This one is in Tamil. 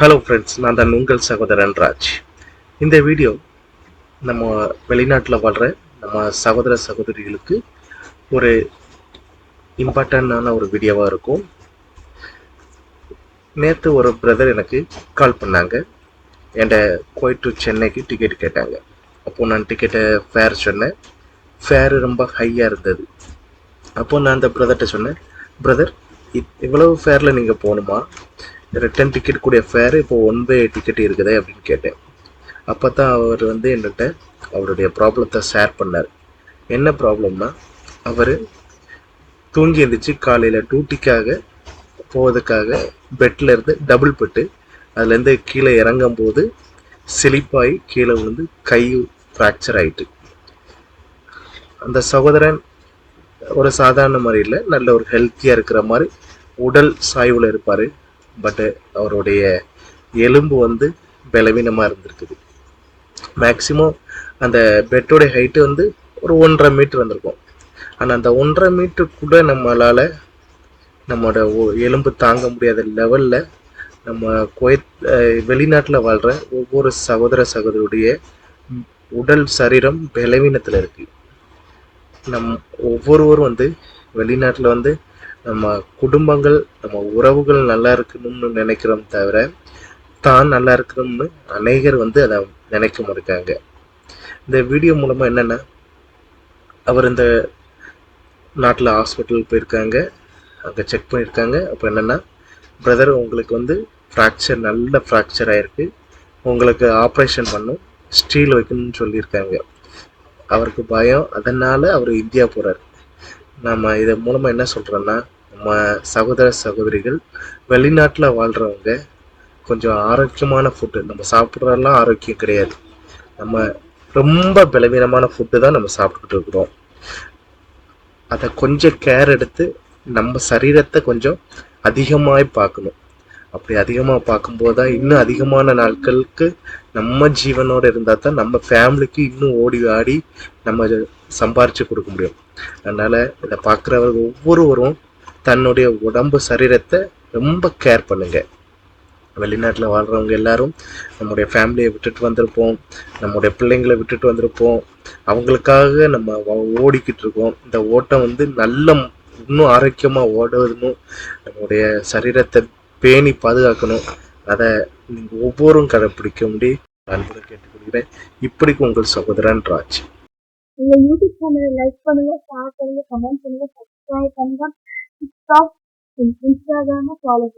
ஹலோ ஃப்ரெண்ட்ஸ் நான் தான் உங்கள் சகோதரன் ராஜ். இந்த வீடியோ நம்ம வெளிநாட்டில் வாழ்கிற நம்ம சகோதர சகோதரிகளுக்கு ஒரு இம்பார்ட்டண்டான ஒரு வீடியோவாக இருக்கும். நேற்று ஒரு பிரதர் எனக்கு கால் பண்ணாங்க. என்ட கோயிட் டு சென்னைக்கு டிக்கெட் கேட்டாங்க. அப்போது நான் டிக்கெட்டை ஃபேர் சொன்னேன். ஃபேரு ரொம்ப ஹையாக இருந்தது. அப்போது நான் அந்த பிரதர்கிட்ட சொன்னேன் பிரதர் இவ்வளவு ஃபேரில் நீங்கள் போகணுமா? ரிட்டன் டிக்கெட் கூடிய ஃபேர் இப்போ ஒன் வே டிக்கெட் இருக்குதே அப்படின்னு கேட்டேன். அப்போ தான் அவர் வந்து என்கிட்ட அவருடைய ப்ராப்ளத்தை ஷேர் பண்ணார். என்ன ப்ராப்ளம்னா அவர் தூங்கி எழுந்திரிச்சு காலையில் டியூட்டிக்காக போவதுக்காக பெட்டில் இருந்து டபுள் பெட்டு அதுலேருந்து கீழே இறங்கும் போது செழிப்பாகி கீழே விழுந்து கை ஃப்ராக்சர் ஆயிட்டு. அந்த சகோதரன் ஒரு சாதாரண மாதிரி இல்லை நல்ல ஒரு ஹெல்த்தியாக இருக்கிற மாதிரி உடல் சாய்வில் இருப்பார். பட்டு அவருடைய எலும்பு வந்து பலவீனமாக இருந்திருக்குது. மேக்சிமம் அந்த பெட்டோடைய ஹைட்டு வந்து ஒரு ஒன்றரை மீட்டர் வந்திருக்கும் ஆனால் அந்த ஒன்றரை மீட்டர் கூட நம்மளால் நம்மளோட எலும்பு தாங்க முடியாத லெவலில் நம்ம குவைத் வெளிநாட்டில் வாழ்கிற ஒவ்வொரு சகோதர சகோதரியுடைய உடல் சரீரம் பலவீனத்தில் இருக்குது நம் ஒவ்வொருவரும் வந்து வெளிநாட்டில் வந்து நம்ம குடும்பங்கள் நம்ம உறவுகள் நல்லா இருக்கணும்னு நினைக்கிறோம் தவிர தான் நல்லா இருக்கணும்னு அநேகர் வந்து அதை நினைக்க மாட்டாங்க. இந்த வீடியோ மூலமாக என்னென்னா அவர் இந்த நாட்டில் ஹாஸ்பிட்டல் போயிருக்காங்க அங்கே செக் பண்ணியிருக்காங்க. அப்போ என்னென்னா பிரதர் உங்களுக்கு வந்து ஃப்ராக்சர் நல்ல ஃப்ராக்சர் ஆகிருக்கு உங்களுக்கு ஆப்ரேஷன் பண்ணும் ஸ்டீல் வைக்கணும்னு சொல்லியிருக்காங்க. அவருக்கு பயம் அதனால் அவர் இந்தியா போகிறார் நம்ம இதன் மூலமாக என்ன சொல்கிறோன்னா சகோதர சகோதரிகள் வெளிநாட்டில் வாழ்கிறவங்க கொஞ்சம் ஆரோக்கியமான ஃபுட்டு நம்ம சாப்பிட்றதெல்லாம் ஆரோக்கியம் கிடையாது. நம்ம ரொம்ப பலவீனமான ஃபுட்டு தான் நம்ம சாப்பிட்டுக்கிட்டு இருக்கிறோம். அதை கொஞ்சம் கேர் எடுத்து நம்ம சரீரத்தை கொஞ்சம் அதிகமாக பார்க்கணும். அப்படி அதிகமாக பார்க்கும்போது தான் இன்னும் அதிகமான நாட்களுக்கு நம்ம ஜீவனோட இருந்தால் தான் நம்ம ஃபேமிலிக்கு இன்னும் ஓடி ஆடி நம்ம சம்பாரித்து கொடுக்க முடியும். அதனால் இதை பார்க்குறவங்க ஒவ்வொருவரும் தன்னுடைய உடம்பு சரீரத்தை ரொம்ப கேர் பண்ணுங்க. வெளிநாட்டில் வாழ்கிறவங்க எல்லாரும் நம்முடைய ஃபேமிலியை விட்டுட்டு வந்திருப்போம். நம்முடைய பிள்ளைங்களை விட்டுட்டு வந்திருப்போம். அவங்களுக்காக நம்ம ஓடிக்கிட்டு இருக்கோம். இந்த ஓட்டம் வந்து நல்ல இன்னும் ஆரோக்கியமாக ஓடுவதும் நம்முடைய சரீரத்தை பேணி பாதுகாக்கணும். அதை நீங்கள் ஒவ்வொரும் கடைப்பிடிக்க முடியும் அன்புடன் கேட்டுக்கொள்கிறேன். இப்படிக்கு உங்கள் சகோதரன் ராஜ். எங்க யூடியூப் சேனலை லைக் பண்ணுங்க ஷேர் பண்ணுங்க கமெண்ட் பண்ணுங்க சப்ஸ்கிரைப் பண்ணுங்க. stop in Instagram follow